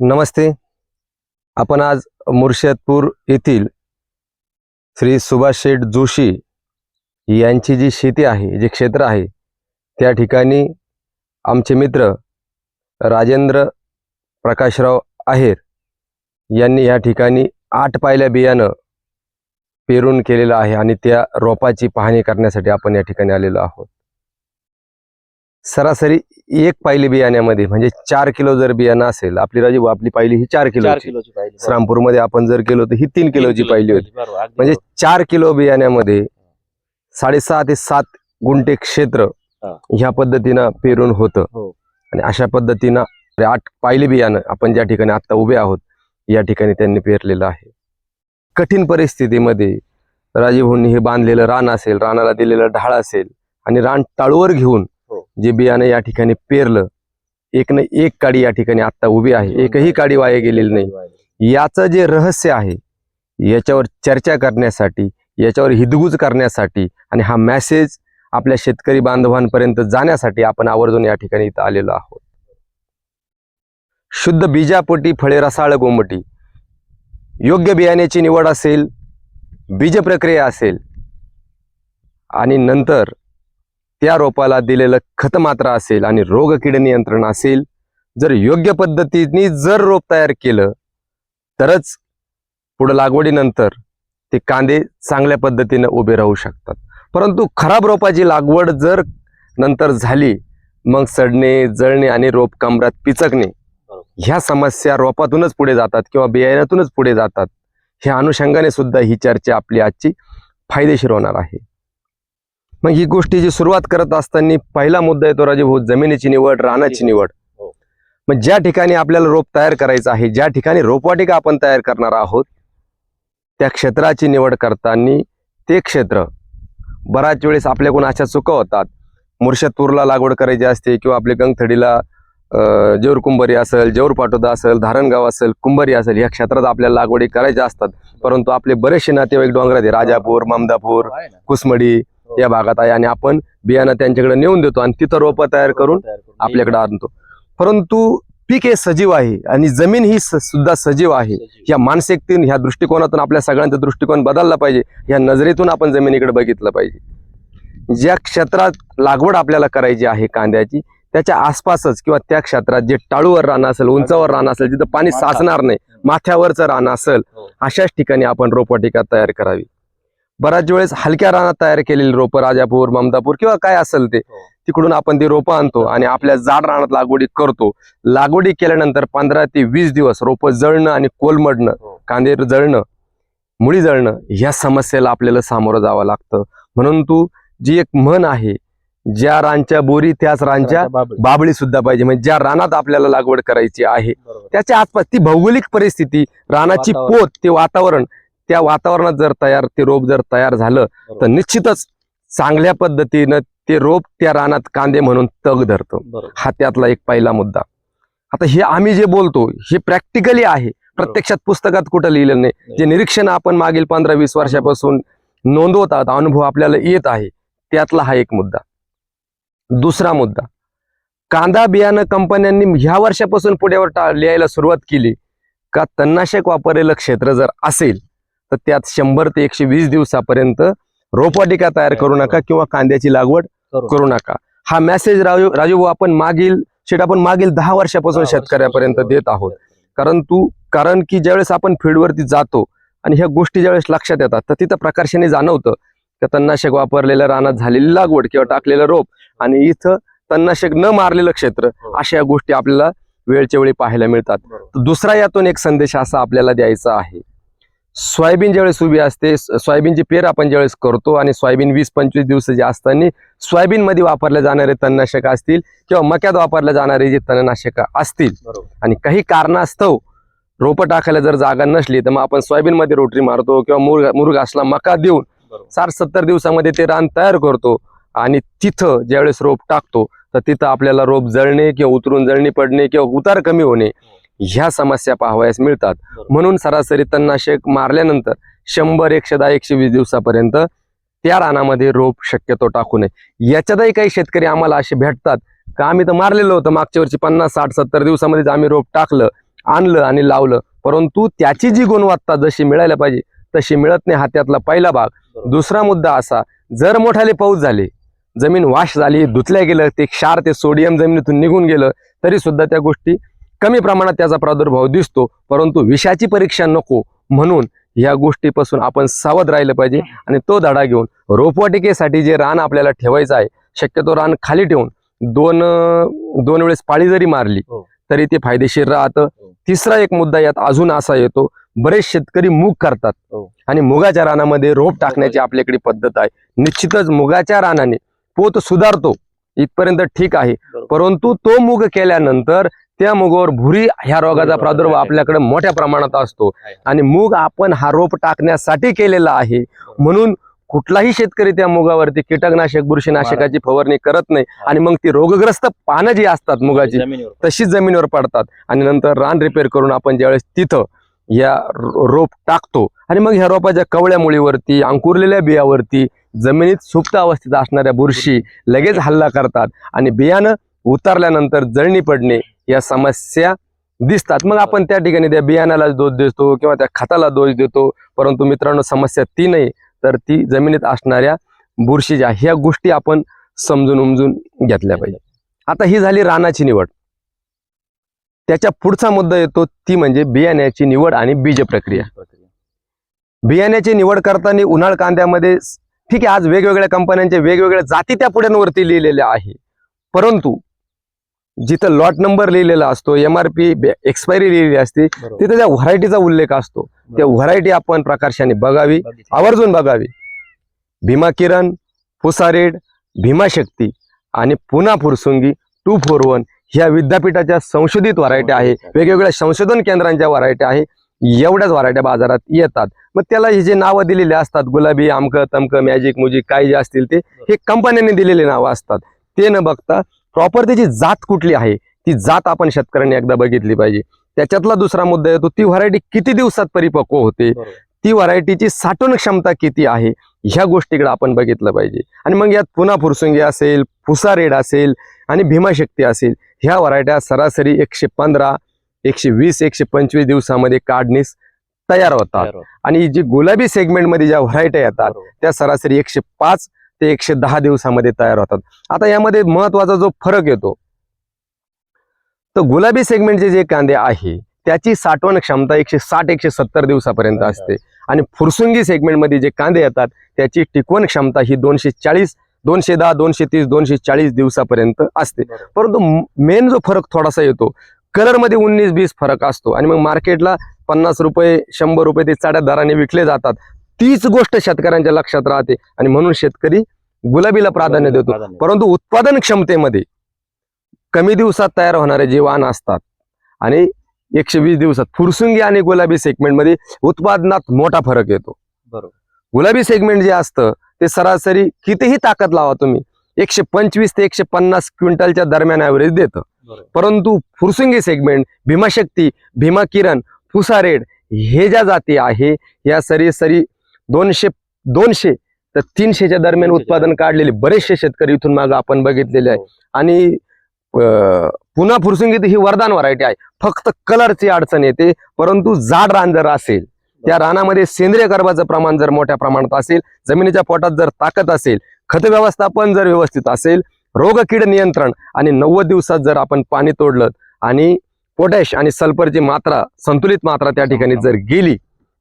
नमस्ते. आपण आज मुर्शदपूर येथील श्री सुभाष शेठ जोशी यांची जी शेती आहे जे क्षेत्र आहे त्या ठिकाणी आमचे मित्र राजेंद्र प्रकाशराव आहेर यांनी या ठिकाणी आठ पायल्या बियाणं पेरून केलेलं आहे आणि त्या रोपाची पाहणी करण्यासाठी आपण या ठिकाणी आलेलो आहोत. सरासरी एक पायली बियाण्यामध्ये म्हणजे चार किलो जर बियाणं असेल आपली राजीव आपली पायली ही चार किलो किलोची पाहिजे श्रामपूरमध्ये आपण जर गेलो तर ही तीन किलोची पाहिली होती बरोबर, अगदी म्हणजे. चार किलो बियाण्यामध्ये साडेसहा ते सात गुंठे क्षेत्र हा. ह्या पद्धतीनं पेरून होतं हो. आणि अशा पद्धतीनं आठ पायली बियाणं आपण ज्या ठिकाणी आता उभे आहोत या ठिकाणी त्यांनी पेरलेलं आहे कठीण परिस्थितीमध्ये राजीभाऊंनी हे बांधलेलं रान असेल रानाला दिलेलं ढाळ असेल आणि रान टाळूवर घेऊन. जे बियाणं या ठिकाणी पेरलं एक न एक काडी या ठिकाणी आता उभी आहे. एकही काडी वाया गेलेली नाही. याचं जे रहस्य आहे याच्यावर चर्चा करण्यासाठी याच्यावर हिदगुज करण्यासाठी आणि हा मॅसेज आपल्या शेतकरी बांधवांपर्यंत जाण्यासाठी आपण आवर्जून या ठिकाणी इथं आलेलो आहोत. शुद्ध बीजापोटी फळे रसाळ गोमटी. योग्य बियाण्याची निवड असेल बीज प्रक्रिया असेल आणि नंतर त्या रोपाला दिलेलं खत मात्रा असेल आणि रोग कीड नियंत्रण असेल जर योग्य पद्धतीने जर रोप तयार केलं तरच पुढं लागवडीनंतर ते कांदे चांगल्या पद्धतीनं उभे राहू शकतात परंतु खराब रोपाची लागवड जर नंतर झाली मग सडणे जळणे आणि रोप कमरात पिचकणे. ह्या समस्या रोपातूनच पुढे जातात किंवा बियाण्यातूनच पुढे जातात ह्या अनुषंगाने सुद्धा ही चर्चा आपली आजची फायदेशीर होणार आहे मग ही गोष्टीची सुरुवात करत असताना पहिला मुद्दा येतो राजे भाऊ जमिनीची निवड रानाची निवड हो. मग ज्या ठिकाणी आपल्याला रोप तयार करायचं आहे ज्या ठिकाणी रोपवाटिका आपण तयार करणार आहोत त्या क्षेत्राची निवड करताना ते क्षेत्र बऱ्याच वेळेस आपल्याकडून अशा चुका होतात मुर्शदपूरला लागवड करायची असते किंवा आपल्या गंगथडीला अं, जेऊर कुंभारी असेल जेऊर पाटोदा असेल धारणगाव असेल कुंभारी असेल या क्षेत्रात आपल्याला लागवडी करायच्या असतात परंतु आपले बरेचसे नातेवाईक डोंगरात राजापूर ममदापूर आहे ना? कुसमडी हो. या भागात आहे आणि आपण बियाणं त्यांच्याकडे नेऊन देतो आणि तिथं रोपं तयार करून आपल्याकडे आणतो. परंतु पीक हे सजीव आहे आणि जमीन ही सुद्धा सजीव आहे. या मानसिकतेतून ह्या दृष्टिकोनातून आपल्या सगळ्यांचा दृष्टिकोन बदलला पाहिजे. या नजरेतून आपण जमिनीकडे बघितलं पाहिजे. ज्या क्षेत्रात लागवड आपल्याला करायची आहे कांद्याची त्याच्या आसपासच किंवा त्या क्षेत्रात जे टाळूवर रान असेल उंचावर रान असेल जिथं पाणी. साचणार नाही माथ्यावरचं रान असेल हो. अशाच ठिकाणी आपण रोपवाटिका तयार करावी. बऱ्याच वेळेस हलक्या रानात तयार केलेली रोपं राजापूर ममदापूर किंवा काय असेल ते हो. तिकडून आपण ती रोपं आणतो आणि आपल्या जाड रानात लागवडी करतो लागवडी केल्यानंतर पंधरा ते वीस दिवस रोपं जळणं आणि कोलमडणं हो. कांदे जळणं मुळी जळणं ह्या समस्येला आपल्याला सामोरं जावं लागतं म्हणून तू जी एक म्हण आहे ज्या रानच्या बोरी त्याच रानच्या बाबळी. सुद्धा पाहिजे म्हणजे ज्या रानात आपल्याला लागवड करायची आहे. त्याच्या आसपास ती भौगोलिक परिस्थिती रानाची. पोत ते वातावरण त्या वातावरणात जर तयार ते रोप जर तयार झालं तर. निश्चितच चांगल्या पद्धतीनं ते रोप त्या रानात कांदे म्हणून तग धरतं. हा त्यातला एक पहिला मुद्दा. आता हे आम्ही जे बोलतो हे प्रॅक्टिकली आहे. प्रत्यक्षात पुस्तकात कुठं लिहिलं नाही. जे निरीक्षण आपण मागील पंधरा वीस वर्षापासून नोंदवत आहोत अनुभव आपल्याला येत आहे त्यातला हा एक मुद्दा. दुसरा मुद्दा. कांदा बियाणं कंपन्यांनी ह्या वर्षापासून पुढेवर टा- लिहायला सुरुवात केली का तणनाशक वापरलेलं क्षेत्र जर असेल तर त्यात शंभर ते एकशे वीस दिवसापर्यंत रोपवाटिका तयार करू नका किंवा कांद्याची लागवड करू. नका. हा मेसेज राजू राजू भाऊ आपण मागील शेट आपण मागील दहा वर्षापासून शेतकऱ्यापर्यंत देत आहोत. कारण तू कारण की ज्यावेळेस आपण फील्डवरती जातो आणि ह्या गोष्टी ज्यावेळेस लक्षात येतात तर तिथं प्रकर्षाने जाणवतं की तणनाशक वापरलेल्या रानात झालेली लागवड किंवा टाकलेलं रोप आणि इथं तणनाशक न मारलेलं क्षेत्र हो. अशा या गोष्टी आपल्याला वेळच्या वेळी पाहायला मिळतात. दुसरा यातून एक संदेश असा आपल्याला द्यायचा आहे. सोयाबीन ज्यावेळेस उभी असते सोयाबीनची पेर आपण ज्यावेळेस करतो आणि सोयाबीन वीस पंचवीस दिवस जे असताना सोयाबीन मध्ये वापरले जाणारे तणनाशक असतील किंवा मक्यात वापरले जाणारे जे तणनाशक असतील. आणि काही कारणास्तव रोपं टाकायला जर जागा नसली तर मग आपण सोयाबीन मध्ये रोटरी मारतो किंवा मुरगा मुरगासला मका देऊन. साठ सत्तर दिवसामध्ये ते रान तयार करतो आणि तिथं ज्यावेळेस रोप टाकतो तर तिथं आपल्याला रोप जळणे किंवा उतरून जळणी पडणे किंवा उतार कमी होणे ह्या समस्या पाहावयास मिळतात. म्हणून सरासरी तणनाशक मारल्यानंतर शंभर एकशे दहा एकशे वीस दिवसापर्यंत त्या रानामध्ये रोप शक्यतो टाकू नये. याच्यातही काही शेतकरी आम्हाला असे भेटतात का? आम्ही तर मारलेलं होतं. मागच्या वर्षी पन्नास साठ सत्तर दिवसामध्येच आम्ही रोप टाकलं आणलं आणि लावलं. परंतु त्याची जी गुणवत्ता जशी मिळायला पाहिजे तशी मिळत नाही हा त्यातला पहिला भाग. दुसरा मुद्दा असा जर मोठाले पाऊस झाले जमीन वाश झाली धुतल्या गेलं ते क्षार ते सोडियम जमिनीतून निघून गेलं तरी सुद्धा त्या गोष्टी कमी प्रमाणात त्याचा प्रादुर्भाव दिसतो परंतु विषाची परीक्षा नको म्हणून ह्या गोष्टीपासून आपण सावध राहिलं पाहिजे आणि तो धडा घेऊन रोपवाटिकेसाठी जे रान आपल्याला ठेवायचं आहे शक्यतो रान खाली ठेवून दोन दोन वेळेस पाळी जरी मारली हो. तरी ते फायदेशीर राहतं हो. तिसरा एक मुद्दा यात अजून असा येतो बरेच शेतकरी मूग करतात हो. आणि मुगाच्या रानामध्ये रोप टाकण्याची आपल्याकडे पद्धत आहे निश्चितच मुगाच्या रानाने पोत सुधारतो इथपर्यंत ठीक आहे. परंतु तो मूग केल्यानंतर त्या मुगावर भुरी ह्या रोगाचा रोग प्रादुर्भाव. आपल्याकडे मोठ्या प्रमाणात असतो. आणि मूग आपण हा रोप टाकण्यासाठी केलेला आहे. म्हणून कुठलाही शेतकरी त्या मुगावरती कीटकनाशक बुरशीनाशकाची फवारणी करत नाही. आणि मग ती रोगग्रस्त पानं जी असतात मुगाची जमिनीवर तशीच जमिनीवर पडतात. आणि नंतर रान रिपेअर करून आपण ज्यावेळेस तिथं या रोप टाकतो आणि मग ह्या रोपाच्या कवळ्या मुळीवरती अंकुरलेल्या बियावरती जमिनीत सुप्त अवस्थेत असणाऱ्या बुरशी. लगेच हल्ला करतात. आणि बियाणं उतारल्यानंतर जळणी पडणे या समस्या दिसतात. मग आपण त्या ठिकाणी त्या बियाण्याला दोष देतो किंवा त्या खताला दोष देतो. परंतु मित्रांनो समस्या ती नाही तर ती जमिनीत असणाऱ्या बुरशीच्या ह्या गोष्टी आपण समजून उमजून घेतल्या पाहिजे. आता ही झाली रानाची निवड. त्याच्या पुढचा मुद्दा येतो ती म्हणजे बियाण्याची निवड आणि बीज प्रक्रिया. बियाण्याची निवड करताना उन्हाळ कांद्यामध्ये ठीक आहे आज वेगवेगळ्या कंपन्यांच्या वेगवेगळ्या जाती त्या पुढ्यांवरती लिहिलेल्या आहे. परंतु जिथं लॉट नंबर लिहिलेला असतो एम आर पी एक्सपायरी लिहिलेली असते. तिथं त्या व्हरायटीचा उल्लेख असतो. त्या व्हरायटी आपण प्रकर्षाने बघावी. आवर्जून बघावी. भीमा किरण फुसारेड भीमाशक्ती आणि पुन्हा फुरसुंगी टू फोर वन ह्या विद्यापीठाच्या संशोधित व्हरायटी आहे. वेगवेगळ्या संशोधन केंद्रांच्या व्हरायटी आहे. एवढ्याच व्हरायट्या बाजारात येतात. मग त्याला हे जे नावं दिलेले असतात गुलाबी आमक तमक मॅजिक मुजिक काय जे असतील ते हे कंपन्यांनी दिलेले नावं असतात. ते न बघता प्रॉपर त्याची जात कुठली आहे ती जात आपण शेतकऱ्यांनी एकदा बघितली पाहिजे त्याच्यातला दुसरा मुद्दा येतो ती व्हरायटी किती दिवसात परिपक्व होते. ती व्हरायटीची साठवण क्षमता किती आहे ह्या गोष्टीकडे आपण बघितलं पाहिजे आणि मग यात पुन्हा फुरसुंगी असेल फुसा रेड असेल आणि भीमाशक्ती असेल ह्या व्हरायट्या सरासरी एकशे पंधरा एकशे वीस एकशे पंचवीस दिवसामध्ये काढणीस तयार होतात. आणि जी गुलाबी सेगमेंटमध्ये ज्या व्हरायट्या येतात. त्या सरासरी एकशे पाच ते एकशे दहा दिवसामध्ये तयार होतात. आता यामध्ये महत्त्वाचा जो फरक येतो तर गुलाबी सेगमेंटचे जे कांदे आहे त्याची साठवण क्षमता एकशे साठ एकशे सत्तर दिवसापर्यंत असते. आणि फुरसुंगी सेगमेंटमध्ये जे कांदे येतात त्याची टिकवण क्षमता ही दोनशे चाळीस दोनशे दहा दोनशे तीस दोनशे चाळीस दिवसापर्यंत असते. परंतु मेन जो फरक थोडासा येतो कलरमध्ये उन्नीस बीस फरक असतो. आणि मग मार्केटला पन्नास रुपये शंभर रुपये ते चढ्या दराने विकले जातात. तीच गोष्ट शेतकऱ्यांच्या लक्षात राहते आणि म्हणून शेतकरी गुलाबीला प्राधान्य देतो. परंतु उत्पादन क्षमतेमध्ये कमी दिवसात तयार होणारे जे वाहन असतात आणि एकशे वीस दिवसात फुरसुंगी आणि गुलाबी सेगमेंटमध्ये उत्पादनात मोठा फरक येतो बरोबर. गुलाबी सेगमेंट जे असतं ते सरासरी कितीही ताकद लावा तुम्ही एकशे पंचवीस ते एकशे पन्नास क्विंटलच्या दरम्यान ॲव्हरेज देतं. परंतु फुरसुंगी सेगमेंट भीमाशक्ती भीमा किरण फुसारेड हे ज्या जाती आहे या सरासरी दोनशे दोनशे तर तीनशेच्या दरम्यान 300 च्या उत्पादन काढलेले बरेचसे शेतकरी इथून मागे आपण बघितलेले आहे. हो. आणि पुन्हा फुरसुंगीत ही वरदान व्हरायटी आहे. फक्त कलरची अडचण येते परंतु जाड रान जर असेल त्या रानामध्ये सेंद्रिय कर्बाचं प्रमाण जर मोठ्या प्रमाणात असेल जमिनीच्या पोटात जर ताकद असेल खत व्यवस्थापन जर व्यवस्थित असेल रोग कीड नियंत्रण आणि नव्वद दिवसात जर आपण पाणी तोडलं आणि पोटॅश आणि सल्फरची मात्रा संतुलित मात्रा त्या ठिकाणी जर गेली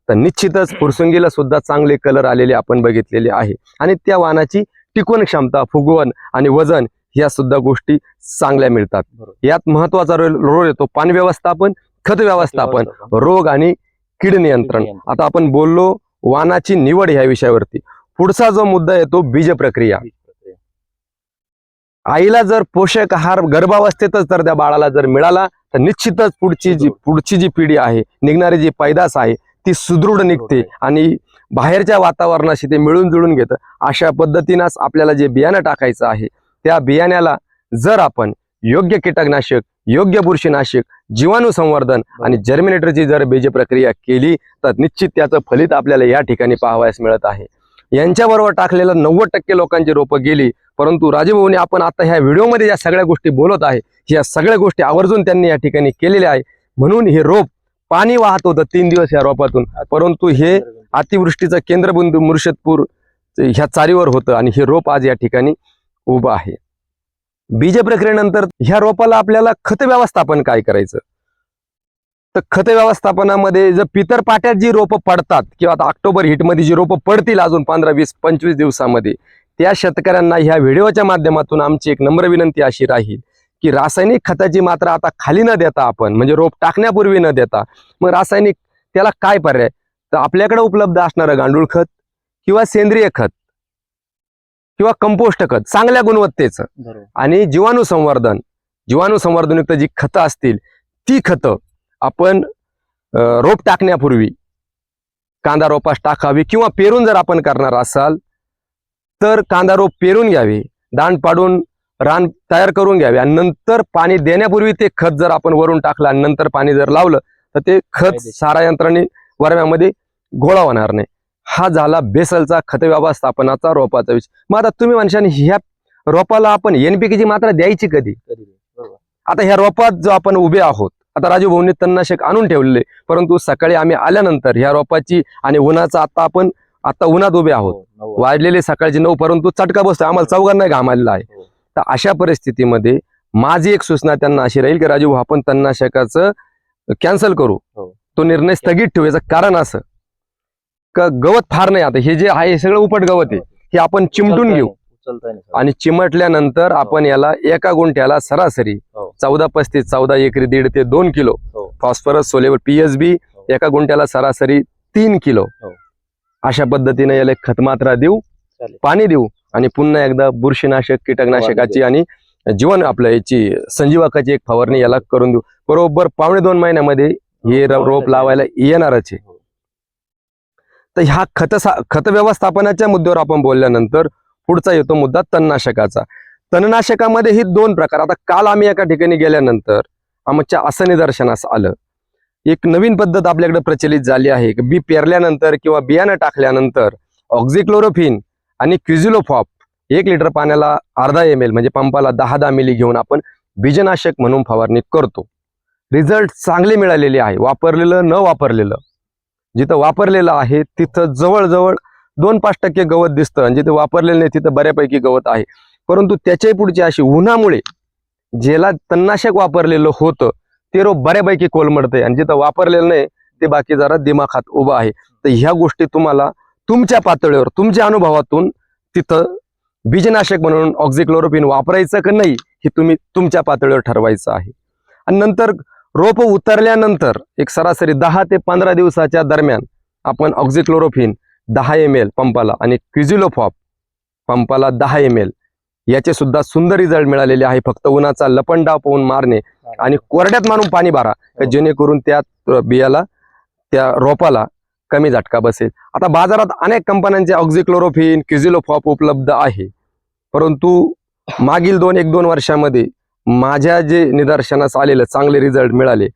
तर निश्चितच फुरसुंगीला सुद्धा चांगले कलर आलेले आपण बघितलेले आहे आणि त्या वाहनाची टिकवण क्षमता फुगवण आणि वजन या सुद्धा गोष्टी चांगल्या मिळतात. यात महत्त्वाचा रोल रोल येतो पाणी व्यवस्थापन खत व्यवस्थापन. रोग आणि कीड नियंत्रण. आता आपण बोललो वाहनाची निवड ह्या विषयावरती पुढचा जो मुद्दा येतो बीज प्रक्रिया. आईला जर पोषक आहार गर्भावस्थेतच तर त्या बाळाला जर मिळाला तर निश्चितच पुढची जी. पुढची जी पिढी आहे निघणारी जी पैदास आहे ती सुदृढ निघते. आणि बाहेरच्या वातावरणाशी ते मिळून जुळून घेतं. अशा पद्धतीनंच आपल्याला जे बियाणं टाकायचं आहे त्या बियाण्याला जर आपण योग्य कीटकनाशक योग्य बुरशीनाशक जीवाणू संवर्धन आणि जर्मिनेटरची जर बीज प्रक्रिया केली तर निश्चित त्याचं फलित आपल्याला या ठिकाणी पाहावयास मिळत आहे. यांच्याबरोबर टाकलेलं नव्वद टक्के लोकांची रोपं गेली परंतु राजभाऊने आपण आता ह्या व्हिडिओमध्ये ज्या सगळ्या गोष्टी बोलत आहे. ह्या सगळ्या गोष्टी आवर्जून त्यांनी या ठिकाणी केलेल्या आहे. म्हणून हे रोप पाणी वाहत होतं तीन दिवस या रोपातून. परंतु हे अतिवृष्टीचं केंद्रबिंदू मुर्शदपूर ह्या चारीवर होतं आणि हे रोप आज या ठिकाणी उभं आहे. बीज प्रक्रियेनंतर ह्या रोपाला आपल्याला खत व्यवस्थापन काय करायचं? तर खत व्यवस्थापनामध्ये जर पितर पाट्यात जी रोपं पडतात किंवा आता ऑक्टोबर हिटमध्ये जी रोपं पडतील अजून पंधरा वीस पंचवीस दिवसामध्ये त्या शेतकऱ्यांना ह्या व्हिडिओच्या माध्यमातून आमची एक नम्र विनंती अशी राहील की रासायनिक खताची मात्रा आता खाली न देता आपण म्हणजे रोप टाकण्यापूर्वी न देता मग रासायनिक त्याला काय पर्याय? तर आपल्याकडे उपलब्ध असणारं गांडूळ खत किंवा सेंद्रिय खत किंवा कंपोस्ट खत चांगल्या गुणवत्तेचं. आणि जीवाणू संवर्धन जीवाणू संवर्धनयुक्त जी खतं असतील ती खतं आपण रोप टाकण्यापूर्वी कांदा रोपास टाकावी किंवा पेरून जर आपण करणार असाल तर कांदा रोप पेरून घ्यावे दांड पाडून रान तयार करून घ्यावे. आणि नंतर पाणी देण्यापूर्वी ते खत जर आपण वरून टाकलं आणि नंतर पाणी जर लावलं तर ते खत. सारा यंत्राने वरव्यामध्ये गोळा होणार नाही. हा झाला बेसलचा खत व्यवस्थापनाचा रोपाचा विषय. मग आता तुम्ही म्हणशाल ह्या रोपाला आपण एनपीके ची मात्रा द्यायची कधी? आता ह्या रोपात जो आपण उभे आहोत आता राजू भाऊंनी तणनाशक आणून ठेवलेले परंतु सकाळी आम्ही आल्यानंतर ह्या रोपाची आणि उन्हाचा आता आपण आता उन्हात उभे आहोत. हो. वाढलेले सकाळचे नऊ परंतु चटका बसतो आम्हाला चौघांना घाम आलेला आहे. तर अशा परिस्थितीमध्ये माझी एक सूचना त्यांना अशी राहील की राजू भाऊ आपण तणनाशकाचं कॅन्सल करू हो. तो निर्णय स्थगित ठेवू याचं कारण असं का गवत फार नाही आता हे जे आहे हे सगळं उपट गवत आहे हे आपण चिमटून घेऊ. आणि चिमटल्यानंतर आपण याला एका गुंठ्याला सरासरी हो. चौदा पस्तीस चौदा एकरी दीड ते दोन किलो हो. फॉस्फरस सोलेवर पीएसबी हो. एका गुंठ्याला सरासरी तीन किलो हो. अशा पद्धतीने याला खत मात्रा देऊ. पाणी देऊ आणि पुन्हा एकदा बुरशीनाशक कीटकनाशकाची आणि जीवन आपलं याची संजीवकाची एक फवारणी याला करून देऊ. बरोबर पावणे दोन महिन्यामध्ये हे र- रोप लावायला येणारच आहे. हो. तर ह्या खत खत व्यवस्थापनाच्या मुद्द्यावर आपण बोलल्यानंतर पुढचा येतो मुद्दा तणनाशकाचा. तणनाशकामध्ये ही दोन प्रकार. आता काल आम्ही एका ठिकाणी गेल्यानंतर आमच्या असं निदर्शनास आलं. एक नवीन पद्धत आपल्याकडे प्रचलित झाली आहे. की बी पेरल्यानंतर किंवा बियाणं टाकल्यानंतर ऑक्झिक्लोरोफिन आणि क्विझिलोफॉप एक लिटर पाण्याला अर्धा एम एल म्हणजे पंपाला दहा दहा मिली घेऊन आपण बीजनाशक म्हणून फवारणी करतो. रिझल्ट चांगले मिळालेले आहे वापरलेलं न वापरलेलं. जिथं वापरलेलं आहे तिथं जवळजवळ दोन पाच टक्के गवत दिसतं आणि जिथे वापरलेलं नाही तिथं बऱ्यापैकी गवत आहे. परंतु त्याच्याही पुढची अशी उन्हामुळे ज्याला तणनाशक वापरलेलं होतं ते रोप बऱ्यापैकी कोलमडतंय आणि जिथं वापरलेलं नाही ते बाकी जरा दिमाखात उभं आहे. तर ह्या गोष्टी तुम्हाला तुमच्या पातळीवर तुमच्या अनुभवातून तिथं बीजनाशक म्हणून ऑक्झिक्लोरोपिन वापरायचं का नाही हे तुम्ही तुमच्या पातळीवर ठरवायचं आहे आणि नंतर रोप उतरल्यानंतर एक सरासरी दहा ते पंधरा दिवसाच्या दरम्यान आपण ऑक्झिक्लोरोफिन दहा एम एल पंपाला आणि क्विझिलोफॉप पंपाला दहा एम एल याचे सुद्धा सुंदर रिझल्ट मिळालेले आहे फक्त उन्हाचा लपंडाव पाहून मारणे आणि कोरड्यात मारून पाणी बारा हो. जेणेकरून त्या बियाला त्या रोपाला कमी झटका बसेल. आता बाजारात अनेक कंपन्यांचे ऑक्झिक्लोरोफिन क्युझिलोफॉप उपलब्ध आहे. परंतु मागील दोन एक दोन वर्षामध्ये माझ्या जे निदर्शनास आलेलं चांगले रिझल्ट मिळाले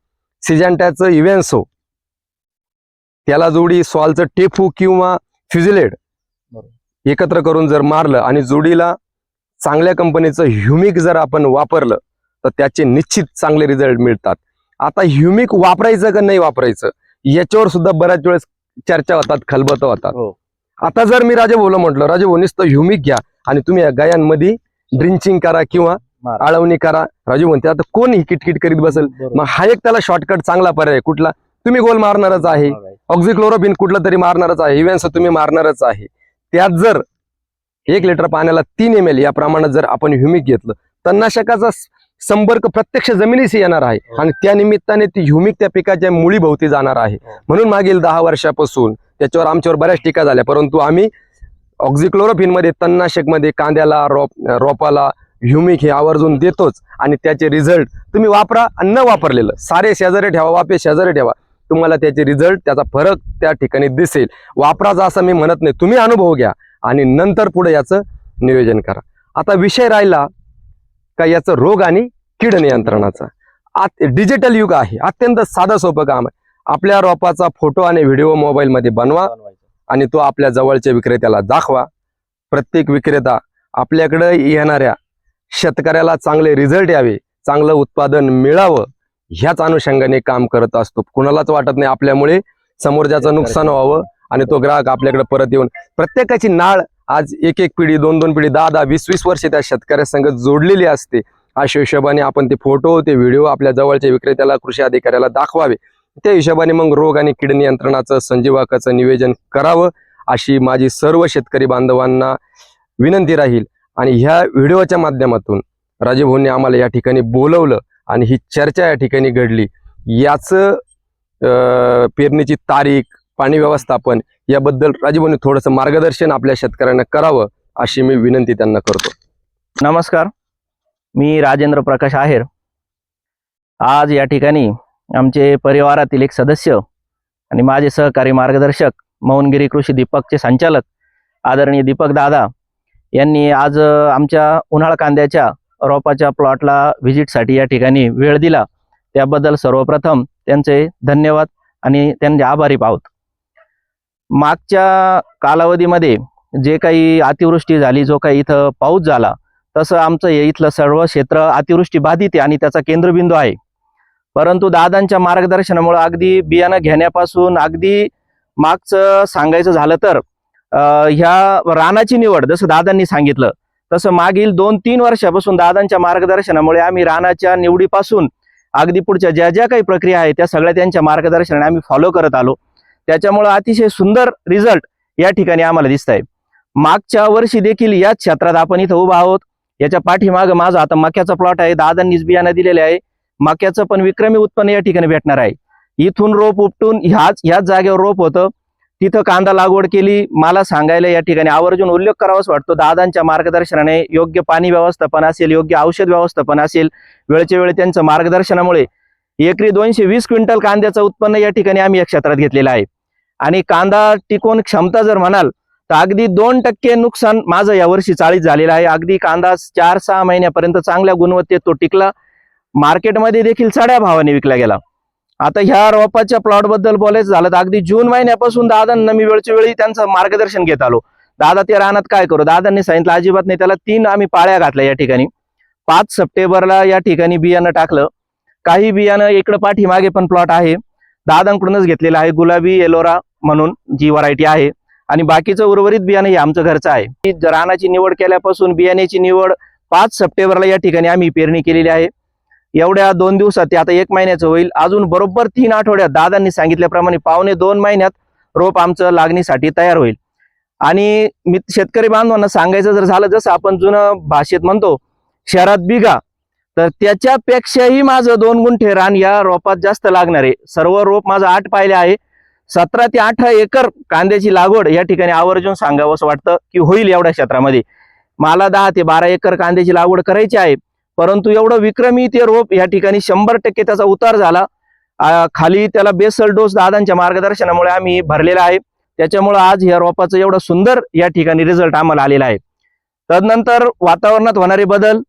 सिजॅन्टॅचं इव्हेन्सो त्याला जोडी सॉलचं टेफू किंवा फ्युझिलेड एकत्र करून जर मारलं आणि जोडीला चांगल्या कंपनीचं ह्युमिक जर आपण वापरलं तर त्याचे निश्चित चांगले रिझल्ट मिळतात. आता ह्युमिक वापरायचं का नाही वापरायचं? याच्यावर सुद्धा बऱ्याच वेळेस चर्चा होतात खलबत होतात हो. आता जर मी राजे बोल म्हटलं राजे भाऊ नुसतं ह्युमिक घ्या आणि तुम्ही या गायांमध्ये ड्रिंचिंग करा किंवा मार. आळवणी करा राजू म्हणते आता कोण ही किटकिट करीत बसेल बरोबर. मग हा एक त्याला शॉर्टकट चांगला पर्याय आहे. कुठला तुम्ही गोल मारणारच आहे. ऑक्झिक्लोरोबिन कुठलं तरी मारणारच आहे इव्हेन्स तुम्ही मारणारच आहे त्यात जर एक लिटर पाण्याला तीन एम एल या प्रमाणात जर आपण ह्युमिक घेतलं तणनाशकाचा स- संपर्क प्रत्यक्ष जमिनीशी येणार आहे. हो. आणि त्या निमित्ताने ती ह्युमिक त्या पिकाच्या मुळी भोवती जाणार आहे. हो. म्हणून मागील दहा वर्षापासून त्याच्यावर आमच्यावर बऱ्याच टीका झाल्या. परंतु आम्ही ऑक्झिक्लोरोफिनमध्ये तणनाशकमध्ये कांद्याला रोप रोपाला ह्युमिक हे आवर्जून देतोच. आणि त्याचे रिझल्ट तुम्ही वापरा आणि न वापरलेलं. सारे शेजारी ठेवा वापे शेजारी ठेवा. तुम्हाला त्याचे रिझल्ट त्याचा फरक त्या ठिकाणी दिसेल. वापराचा असं मी म्हणत नाही. तुम्ही अनुभव घ्या आणि नंतर पुढे याचं नियोजन करा. आता विषय राहिला का याचं रोग आणि कीड नियंत्रणाचा. आत डिजिटल युग आहे. अत्यंत साधं सोपं काम आहे. आपल्या रोपाचा फोटो आणि व्हिडिओ मोबाईलमध्ये बनवा. आणि तो आपल्या जवळच्या विक्रेत्याला दाखवा. प्रत्येक विक्रेता आपल्याकडे येणाऱ्या शेतकऱ्याला चांगले रिझल्ट यावे चांगलं उत्पादन मिळावं ह्याच अनुषंगाने काम करत असतो. कुणालाच वाटत नाही आपल्यामुळे समोरच्याचं नुकसान व्हावं आणि तो ग्राहक आपल्याकडे परत येऊन प्रत्येकाची नाळ आज एक एक पिढी दोन दोन पिढी दहा दहा वीस वीस वर्षे त्या शेतकऱ्यासंग जोडलेली असते. अशा हिशोबाने आपण ते फोटो ते व्हिडिओ आपल्या जवळच्या विक्रेत्याला कृषी अधिकाऱ्याला दाखवावे. त्या हिशोबाने मग रोग आणि कीड नियंत्रणाचं संजीवकाचं नियोजन करावं अशी माझी सर्व शेतकरी बांधवांना विनंती राहील. आणि ह्या व्हिडिओच्या माध्यमातून राजीवभाऊंनी आम्हाला या ठिकाणी बोलवलं आणि ही चर्चा या ठिकाणी घडली. याचं पेरणीची तारीख पाणी व्यवस्थापन याबद्दल राजीव थोडंसं मार्गदर्शन आपल्या शेतकऱ्यांना करावं अशी मी विनंती त्यांना करतो. नमस्कार. मी राजेंद्र प्रकाश आहेर. आज या ठिकाणी आमचे परिवारातील एक सदस्य आणि माझे सहकारी मार्गदर्शक मौनगिरी कृषी दीपकचे संचालक आदरणीय दीपक दादा यांनी आज आमच्या उन्हाळ कांद्याच्या रोपाच्या प्लॉटला व्हिजिटसाठी या ठिकाणी वेळ दिला. त्याबद्दल सर्वप्रथम त्यांचे धन्यवाद आणि त्यांचे आभारी पावत मागच्या कालावधीमध्ये जे काही अतिवृष्टी झाली जो काही इथं पाऊस झाला तसं आमचं हे इथलं सर्व क्षेत्र अतिवृष्टी बाधित आहे आणि त्याचा केंद्रबिंदू आहे. परंतु दादांच्या मार्गदर्शनामुळे अगदी बियाणं घेण्यापासून अगदी मागचं सांगायचं झालं तर ह्या रानाची निवड जसं दादांनी सांगितलं तसं मागील दोन तीन वर्षापासून दादांच्या मार्गदर्शनामुळे आम्ही रानाच्या निवडीपासून अगदी पुढच्या ज्या ज्या काही प्रक्रिया आहेत त्या सगळ्या त्यांच्या मार्गदर्शनाने आम्ही फॉलो करत आलो. त्याच्यामुळं अतिशय सुंदर रिझल्ट या ठिकाणी आम्हाला दिसत आहे मागच्या वर्षी देखील याच क्षेत्रात आपण इथं उभा आहोत. याच्या पाठीमाग माझा आता मक्याचा प्लॉट आहे. दादांनीच बियाणं दिलेले आहे. मक्याचं पण विक्रमी उत्पन्न या ठिकाणी भेटणार आहे. इथून रोप उपटून ह्याच ह्याच जागेवर रोप होतं. तिथं कांदा लागवड केली. मला सांगायला या ठिकाणी आवर्जून उल्लेख करावाच वाटतो. दादांच्या मार्गदर्शनाने योग्य पाणी व्यवस्थापन असेल योग्य औषध व्यवस्थापन असेल वेळच्या वेळी त्यांच्या मार्गदर्शनामुळे एकरी दोनशे वीस क्विंटल कांद्याचं उत्पन्न या ठिकाणी आम्ही या क्षेत्रात घेतलेलं आहे. आणि कांदा टिकवून क्षमता जर म्हणाल तर अगदी दोन टक्के नुकसान माझं यावर्षी चाळीस झालेलं आहे. अगदी कांदा चार सहा महिन्यापर्यंत चांगल्या गुणवत्तेत तो टिकला. मार्केटमध्ये देखील चढ्या भावाने विकला गेला. आता ह्या रोपाच्या प्लॉटबद्दल बोलायचं झालं तर अगदी जून महिन्यापासून दादांना मी वेळच्या वेळी त्यांचं मार्गदर्शन घेत आलो. दादा ते रानात काय करू? दादांनी सांगितलं अजिबात नाही त्याला तीन आम्ही पाळ्या घातल्या या ठिकाणी. पाच सप्टेंबरला या ठिकाणी बियाणं टाकलं. काही बियाणं इकडं पाठीमागे पण प्लॉट आहे. दादांकडूनच घेतलेलं आहे. गुलाबी एलोरा म्हणून जी व्हरायटी आहे. आणि बाकीचं उर्वरित बियाणं हे आमचं घरचं आहे. रानाची निवड केल्यापासून बियाण्याची निवड पाच सप्टेंबरला या ठिकाणी आम्ही पेरणी केलेली आहे. एवढ्या दोन दिवसात ते आता एक महिन्याचं होईल. अजून बरोबर तीन आठवड्यात दादांनी सांगितल्याप्रमाणे पावणे दोन महिन्यात रोप आमचं लागणीसाठी तयार होईल. आणि मी शेतकरी बांधवांना सांगायचं जर झालं जसं आपण जुनं भाषेत म्हणतो शहरात बिगा तर त्याच्यापेक्षाही माझं दोन गुंठे रान या रोपात जास्त लागणार आहे. सर्व रोप माझं आठ पाहिले आहे. सतरा ते अठरा एकर कांद्याची लागवड या ठिकाणी आवर्जून सांगावं असं वाटतं की होईल एवढ्या क्षेत्रामध्ये. मला दहा ते बारा एकर कांद्याची लागवड करायची आहे परंतु एवढं विक्रमी ते रोप या ठिकाणी शंभर टक्के त्याचा उतार झाला. खाली त्याला बेसल डोस दादांच्या मार्गदर्शनामुळे आम्ही भरलेला आहे. त्याच्यामुळे आज या रोपाचं एवढं सुंदर या ठिकाणी रिझल्ट आम्हाला आलेला आहे. तदनंतर वातावरणात होणारे बदल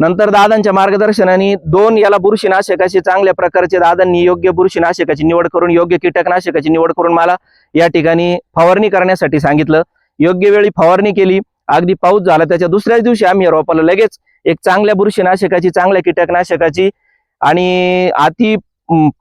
नंतर दादांच्या मार्गदर्शनाने दोन याला बुरशीनाशकाची चांगल्या प्रकारचे दादांनी योग्य बुरशीनाशकाची निवड करून योग्य कीटकनाशकाची निवड करून मला या ठिकाणी फवारणी करण्यासाठी सांगितलं. योग्य वेळी फवारणी केली. अगदी पाऊस झाला. त्याच्या दुसऱ्याच दिवशी आम्ही या रोपाला लगेच एक चांगल्या बुरशीनाशकाची चांगल्या कीटकनाशकाची आणि अति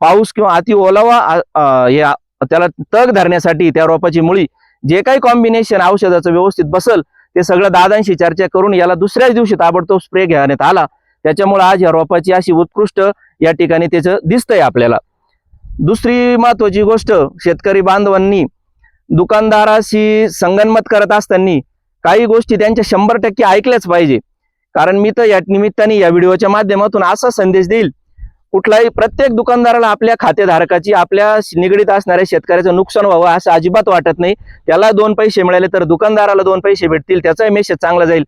पाऊस किंवा अति ओलावा या त्याला तग धरण्यासाठी त्या रोपाची मुळी जे काही कॉम्बिनेशन औषधाचं व्यवस्थित बसल ते सगळं दादांशी चर्चा करून याला दुसऱ्याच दिवशी ताबडतोब स्प्रे घेण्यात आला. त्याच्यामुळे आज या रोपाची अशी उत्कृष्ट या ठिकाणी त्याचं दिसतंय आपल्याला. दुसरी महत्वाची गोष्ट शेतकरी बांधवांनी दुकानदाराशी संगनमत करत असताना काही गोष्टी त्यांच्या शंभर टक्के ऐकल्याच पाहिजे. कारण मी तर या निमित्ताने या व्हिडिओच्या माध्यमातून असा संदेश देईल कुठलाही प्रत्येक दुकानदाराला आपल्या खातेधारकाची आपल्या निगडीत असणाऱ्या शेतकऱ्याचं नुकसान व्हावं असं अजिबात वाटत नाही. त्याला दोन पैसे मिळाले तर दुकानदाराला दोन पैसे भेटतील त्याचाही मेसेज चांगला जाईल.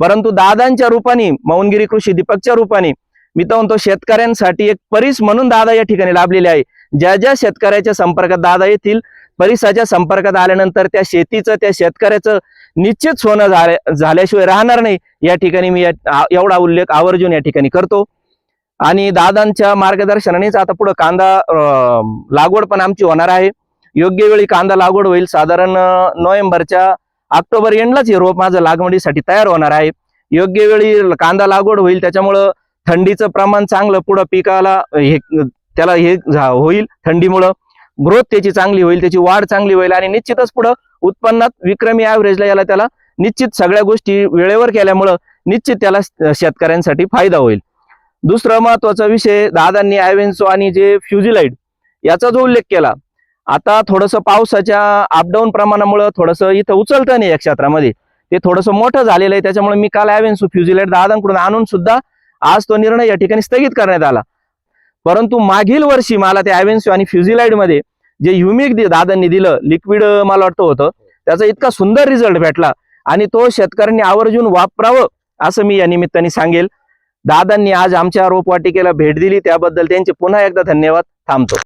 परंतु दादांच्या रूपाने मौनगिरी कृषी दीपकच्या रूपाने मी तर म्हणतो शेतकऱ्यांसाठी एक परीस म्हणून दादा या ठिकाणी लाभलेले आहे. ज्या ज्या शेतकऱ्याच्या संपर्कात दादा येतील परिसाच्या संपर्कात आल्यानंतर त्या शेतीचं त्या शेतकऱ्याचं निश्चित सोनं झाल्या- झाल्याशिवाय राहणार नाही. या ठिकाणी मी एवढा उल्लेख आवर्जून या ठिकाणी करतो. आणि दादांच्या मार्गदर्शनानेच आता पुढे कांदा लागवड पण आमची होणार आहे. योग्य वेळी कांदा लागवड होईल. साधारण नोव्हेंबरच्या ऑक्टोबर एंडलाच हे रोप माझं लागवडीसाठी तयार होणार आहे. योग्य वेळी कांदा लागवड होईल. त्याच्यामुळं थंडीचं प्रमाण चांगलं पुढं पिकाला हे त्याला हे झा- होईल थंडीमुळं. ग्रोथ त्याची चांगली होईल. त्याची वाढ चांगली होईल. आणि निश्चितच पुढं उत्पन्नात विक्रमी ॲव्हरेजला याला त्याला निश्चित सगळ्या गोष्टी वेळेवर केल्यामुळं निश्चित त्याला शेतकऱ्यांसाठी फायदा होईल. दुसरं महत्त्वाचा विषय दादांनी आयवेन्सो आणि जे फ्युजिलाइड याचा जो उल्लेख केला आता थोडंसं पावसाच्या अपडाऊन प्रमाणामुळं थोडंसं इथं उचलतं नाही या क्षेत्रामध्ये. ते थोडंसं मोठं झालेलं आहे त्याच्यामुळे मी काल आयवेन्सो फ्युजिलाइड दादांकडून आणून सुद्धा आज तो निर्णय या ठिकाणी स्थगित करण्यात आला. परंतु मागील वर्षी मला ते आयवेन्सो आणि फ्युजिलाइडमध्ये जे युमिक दादांनी दिलं लिक्विड मला वाटतं होतं त्याचा इतका सुंदर रिझल्ट भेटला आणि तो शेतकऱ्यांनी आवर्जून वापरावं असं मी या निमित्ताने सांगेल. दादांनी आज आमच्या रोपवाटिकेला भेट दिली. त्याबद्दल त्यांचे पुन्हा एकदा धन्यवाद. थांबतो.